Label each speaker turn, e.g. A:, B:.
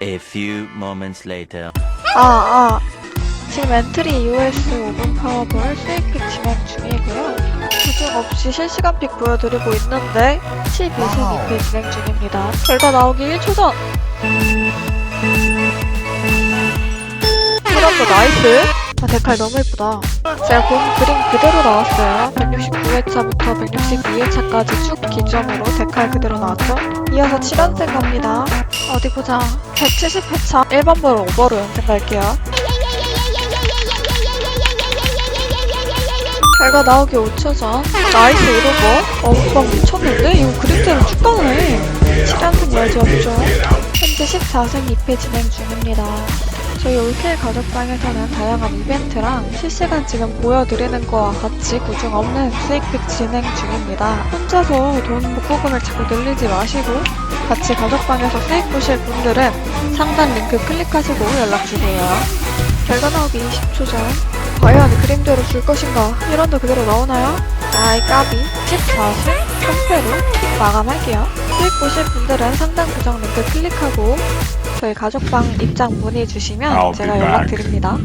A: few moments later.
B: 아, 아. 지금 엔트리 EOS 5분 파워볼 수익픽 진행 중이고요. 부중 없이 실시간 픽 보여드리고 있는데 12승 2패 진행 중입니다. 결과 나오기 1초 전! 그럼도 나이스! 아, 데칼 너무 예쁘다. 제가 본 그림 그대로 나왔어요. 169회차부터 162회차까지 쭉 기점으로 데칼 그대로 나왔죠? 이어서 7연승 갑니다. 어디 보자. 170회차 1번볼 5번으로 연승 갈게요. 결과 나오기 5초 전. 나이스 이러고. 어, 오빠 미쳤는데? 이거 그림대로 쭉 가네. 7연승 열지었죠. 현재 14승 2패 진행 중입니다. 저희 올케 가족방에서는 다양한 이벤트랑 실시간 지금 보여드리는 거와 같이 구중 없는 수익픽 진행 중입니다. 혼자서 돈 복구금을 자꾸 늘리지 마시고 같이 가족방에서 수익 보실 분들은 상단 링크 클릭하시고 연락주세요. 결과 나오기 20초 전. 과연 그림대로 줄 것인가? 1원도 그대로 나오나요? 아이 까비 14승 3패로 픽 마감할게요. 수익 보실 분들은 상단 고정 링크 클릭하고 저희 가족방 입장 문의 주시면
C: I'll be
B: 제가
C: back.
B: 연락드립니다.